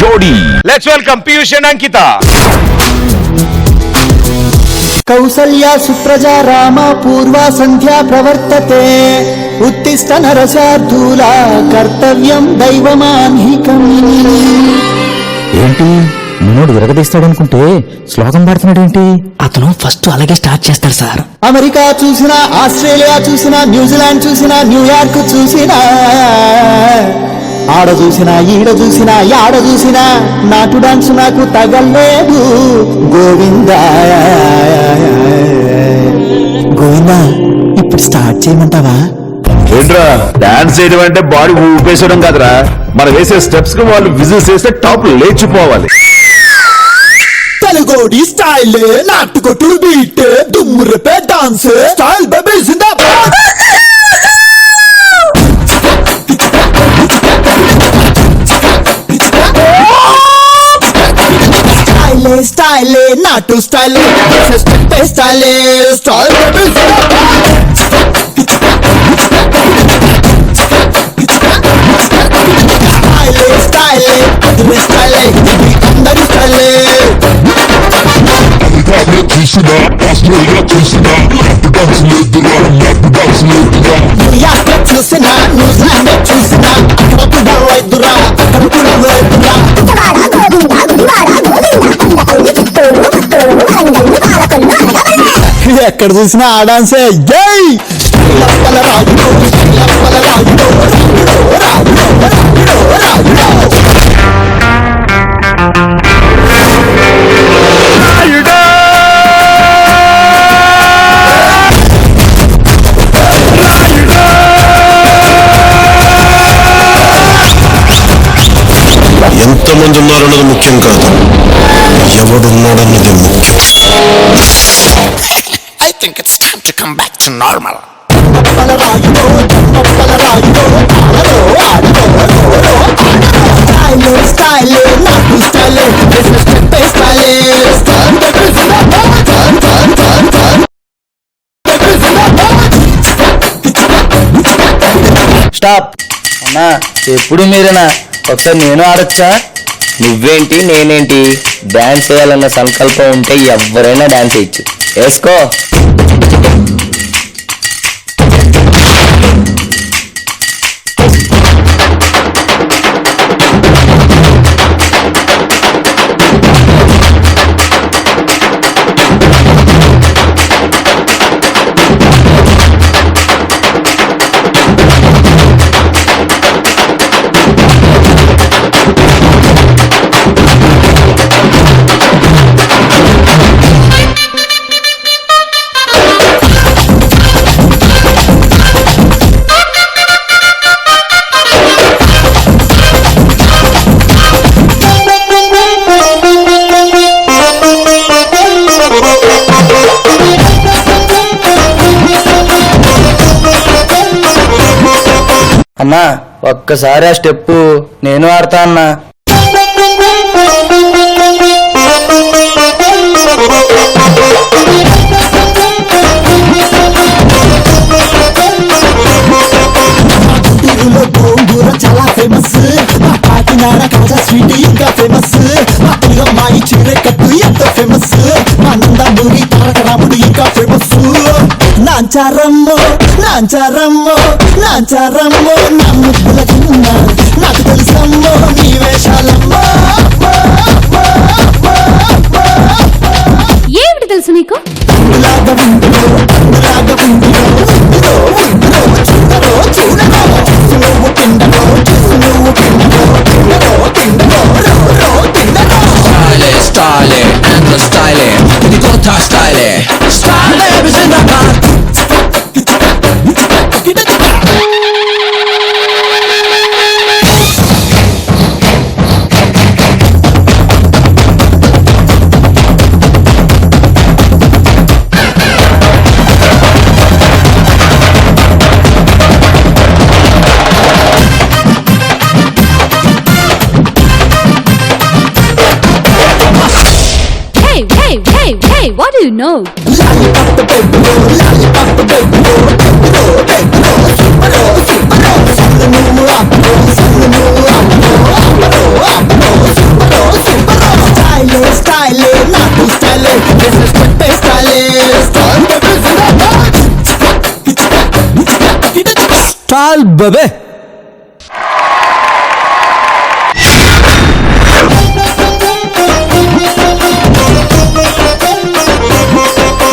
జోడీ. Let's welcome Piyush and Ankita Kausalya సుప్రజా రామ పూర్వా సంధ్యా ప్రవర్తతే. ఉత్తిష్ట నరశార్దూల కర్తవ్యం దైవమాన్హికం. ఏంటి? మనోడు విరగదీస్తాడనుకుంటే శ్లోకం పాడుతున్నాడు ఏంటి అతను ఫస్ట్ అలాగే స్టార్ట్ చేస్తాడు సార్. అమెరికా చూసినా ఆస్ట్రేలియా చూసినా న్యూజిలాండ్ చూసినా న్యూయార్క్ చూసినా. ఆడ చూసినా ఈడ చూసినా యాడ చూసినా నాటు డాన్స్ నాకు తగలేదు గోవిందా గోవిందా ఇప్పుడు స్టార్ట్ చేయమంటావా? ఏంట్రా డాన్స్ చేయడం అంటే బాడీ ఊపేసడం కాదురా. మనం వేసే స్టెప్స్కి వాళ్ళు విజిల్స్ వేస్తే టాప్ లేచిపోవాలి. తెలుగోడి స్టైల్ నాటుకొట్టుడు బీట్ దుమ్మురపే డాన్స్ స్టైల్ బేబీ స్టైలే నాటు స్టైల్ స్టెప్ స్టైలే స్టైల్ స్టైలే స్టైలే అదిరే స్టైలే ఇది అందరి స్టైలే. చూసినా ఆస్ట్రేలియా చూసినా డాన్స్ లేదురా డాన్స్ లేదురా చూసినా న్యూజిలాండ్ చూసినా అక్కడ కూడా వైద్యురా అక్కడ కూడా వైద్యురా. ఎక్కడ చూసినా ఆ డాన్సే. జై ఎంతమంది ఉన్నారన్నది ముఖ్యం కాదు. ఎవడున్నాడన్నది ముఖ్యం. Think it's time to come back to normal. Stop అన్నా ఎప్పుడు మీరేనా ఒకసారి నేను ఆడొచ్చా? నువ్వేంటి నేనేంటి? డాన్స్ చేయాలన్న సంకల్పం ఉంటే ఎవరైనా డాన్స్ చేయొచ్చు. వేసుకో. అన్నా. ఒక్కసారి ఆ స్టెప్ నేను ఆడతా అన్నా. గోంగూర చాలా ఫేమస్ మా కాకినాడ కాజా స్వీట్ ఇంకా ఫేమస్ మా తిరుగమ్మాయి చీర కట్టు ఎంతో ఫేమస్ మా నందమూరి తారక రాముడు ఇంకా ఫేమస్ నాంచారమ్మో నాంచారమ్మో నాంచారమ్మో నా ముద్దుల చిన్న నాకు తెలుసమ్మో నీ వేషాలమ్మో. ఏమిటి తెలుసు నీకు? లాగా Hey, what do you know? స్టాల్ బబే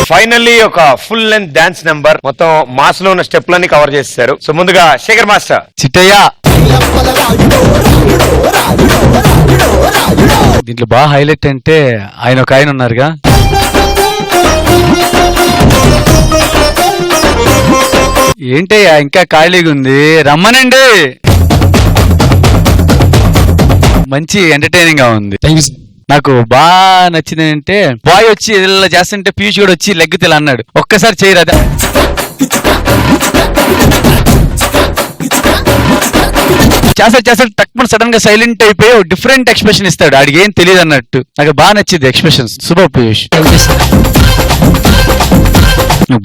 ఫైనల్లీ ఒక ఫుల్ లెంత్ డాన్స్ నెంబర్. మొత్తం మాస్లో ఉన్న స్టెప్లన్నీ కవర్ చేశారు సో ముందుగా శేఖర్ మాస్టర్. చిట్టయ్య. దీంట్లో బాగా హైలైట్ అంటే ఆయన ఒక ఆయన ఉన్నారుగా. ఏంటయ్యా ఇంకా ఖాళీగా ఉంది? రమ్మనండి. మంచి ఎంటర్టైనింగ్గా ఉంది. నాకు బాగా నచ్చింది ఏంటంటే బాయ్ వచ్చి ఇలా చేస్తుంటే పీయూష్ కూడా వచ్చి లెగ్ తిల అన్నాడు. ఒక్కసారి చేయరాదా చేస్తాడు చేస్తాడు తక్కువ సడన్గా సైలెంట్ అయిపోయి డిఫరెంట్ ఎక్స్ప్రెషన్ ఇస్తాడు. ఆడికి ఏం తెలియదు అన్నట్టు. నాకు బాగా నచ్చింది ఎక్స్ప్రెషన్స్ సూపర్ పీయూష్.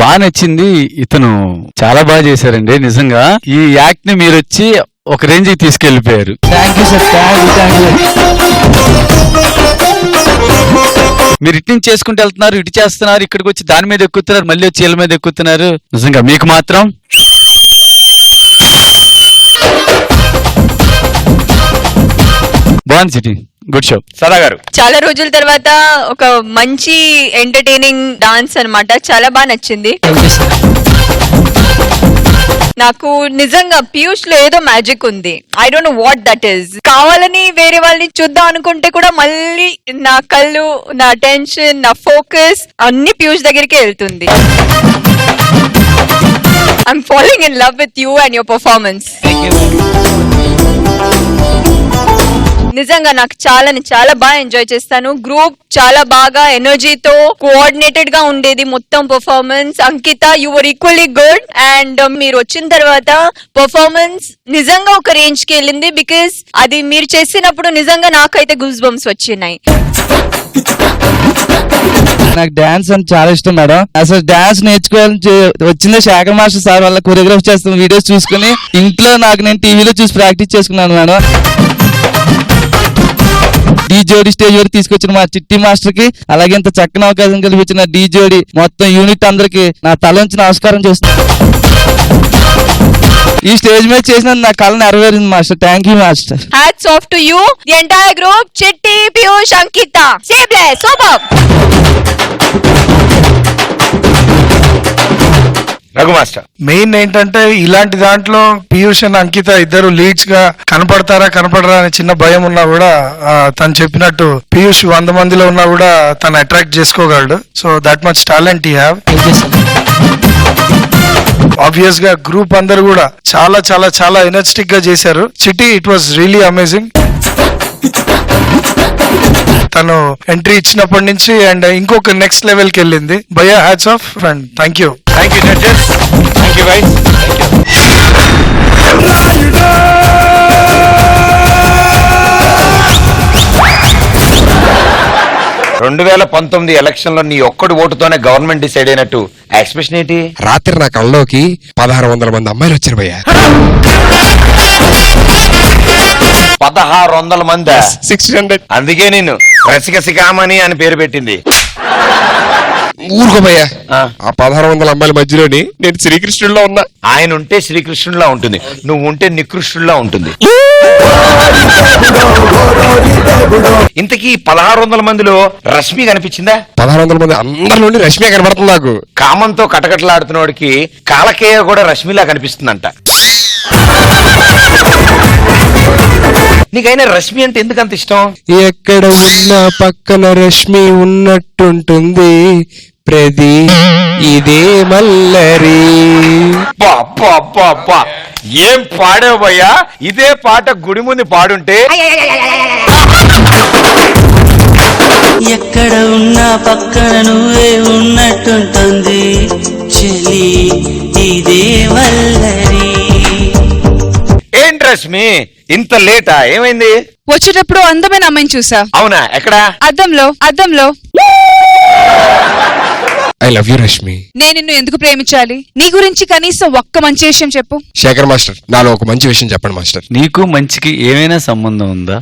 బాగా నచ్చింది ఇతను చాలా బాగా చేశారండి. నిజంగా ఈ యాక్ట్ని మీరు వచ్చి ఒక రేంజ్కి తీసుకెళ్ళిపోయారు thank you sir thank you మీరు ఇటు నుంచి చేసుకుంటూ వెళ్తున్నారు ఇటు చేస్తున్నారు ఇక్కడికి వచ్చి దాని మీద ఎక్కుతున్నారు మళ్ళీ వచ్చి వీళ్ళ మీద ఎక్కుతున్నారు. నిజంగా మీకు మాత్రం బాగుంది సిటీ. Good show. సదా గారు. చాలా రోజుల తర్వాత ఒక మంచి ఎంటర్టైనింగ్ డాన్స్ అన్నమాట. చాలా బాగా నచ్చింది. నాకు నిజంగా పీయూష్లో ఏదో మ్యాజిక్ ఉంది. I don't know what that is కావాలని వేరే వాళ్ళని చూద్దాం అనుకుంటే కూడా మళ్ళీ నా కళ్ళు నా టెన్షన్ నా ఫోకస్ అన్ని పీయూష్ దగ్గరికి వెళ్తుంది. I'm following in love with you and your performance నిజంగా నాకు చాలా చాలా బాగా ఎంజాయ్ చేస్తాను. గ్రూప్ చాలా బాగా ఎనర్జీతో కోఆర్డినేటెడ్గా ఉండేది మొత్తం performance Ankita your equally good and మీరు వచ్చిన తర్వాత పర్ఫార్మెన్స్ నిజంగా ఒక రేంజ్కి వెళ్ళింది బికాస్ అది మీరు చేసినప్పుడు నిజంగా నాకైతే గుజ్ బంప్స్ వచ్చినాయి. నాకు డాన్స్ అంటే చాలా ఇష్టం మేడం. అసలు డాన్స్ నేర్చుకోవాలని వచ్చింది వచ్చిందే మాస్టర్ సార్ వాళ్ళ కొరియోగ్రాఫ్ చేస్తున్న వీడియోస్ చూసుకుని ఇంట్లో నాకు నేను టీవీలో చూసి ప్రాక్టీస్ చేసుకున్నాను మేడం. డీ జోడి స్టేజ్ వరకు తీసుకొచ్చిన మా చిట్టి మాస్టర్కి అలాగే ఇంత చక్కని అవకాశం కల్పించిన డీ జోడి మొత్తం యూనిట్ అందరికి నా తల నుంచి నమస్కారం చేస్తున్నాను ఈ స్టేజ్ మీద చేసిన నా కళ నెరవేరింది master. Thank you master. Hats off to you the entire group Chitti Piyush Ankita. సేబ్లే super Raghu master main ఏంటంటే ఇలాంటి దాంట్లో పీయూష్ అండ్ అంకిత ఇద్దరు లీడ్స్గా కనపడతారా కనపడరా అనే చిన్న భయం ఉన్నా కూడా తను చెప్పినట్టు పీయూష్ వంద మందిలో ఉన్నా కూడా తను attract చేసుకోగలడు. So that much talent he have ఆబ్వియస్గా గ్రూప్ అందరు కూడా చాలా చాలా చాలా ఎనర్జెటిక్గా చేశారు. Chitti it was really amazing తను ఎంట్రీ ఇచ్చినప్పటి నుంచి అండ్ ఇంకొక నెక్స్ట్ లెవెల్కి వెళ్ళింది. భయ hats off and thank you thank you judges thank you guys రెండు వేల పంతొమ్మిది ఎలక్షన్లో నీ ఒక్కడి ఓటుతోనే గవర్నమెంట్ డిసైడ్ అయినట్టు. ఎక్స్ప్రెషన్ ఏంటి? రాత్రి నా కళ్ళలోకి పదహారు వందల మంది అమ్మాయిలు వచ్చారు భయ్యా. పదహారు వందల మంది. సిక్స్ హండ్రెడ్ అందుకే నేను రసిక సికామణి అని పేరు పెట్టింది. ఊరుకో భయ్యా ఆ. పదహారు వందల అమ్మాయిల మధ్యలోని నేను శ్రీకృష్ణుడిలో ఉన్నా. ఆయన ఉంటే శ్రీకృష్ణుడిలా ఉంటుంది. నువ్వు ఉంటే నికృష్ణుడిలా ఉంటుంది. ఇంతకీ పదహారు వందల మందిలో రష్మి కనిపించిందా? పదహారు వందల మంది అందరిలోని రష్మి కనబడుతుంది నాకు. కామంతో కటకటలాడుతున్నోడికి కాలకేయ కూడా రష్మిలా కనిపిస్తుందంట. నీకైనా రష్మి అంటే ఎందుకు అంత ఇష్టం? ఎక్కడ ఉన్న పక్కన రష్మి ఉన్నట్టుంటుంది ప్రది. ఇదే మల్లరి. ఏం పాడావు భయ్యా ఇదే పాట గుడి ముందు పాడుంటే? ఎక్కడ ఉన్నా పక్కన నువ్వే ఉన్నట్టుంటుంది చెలి. ఇదే వల్లరి రష్మి ఇంత లేటా? ఏమైంది? వచ్చేటప్పుడు అందమైన అమ్మాయిని చూసా. అవునా? ఎక్కడా? అద్దంలో అద్దంలో. ఐ లవ్ యూ రష్మి నేను నిన్ను ఎందుకు ప్రేమించాలి? నీ గురించి కనీసం ఒక్క మంచి విషయం చెప్పు. శేఖర్ మాస్టర్ నాలో ఒక మంచి విషయం చెప్పండి మాస్టర్. నీకు మంచికి ఏమైనా సంబంధం ఉందా?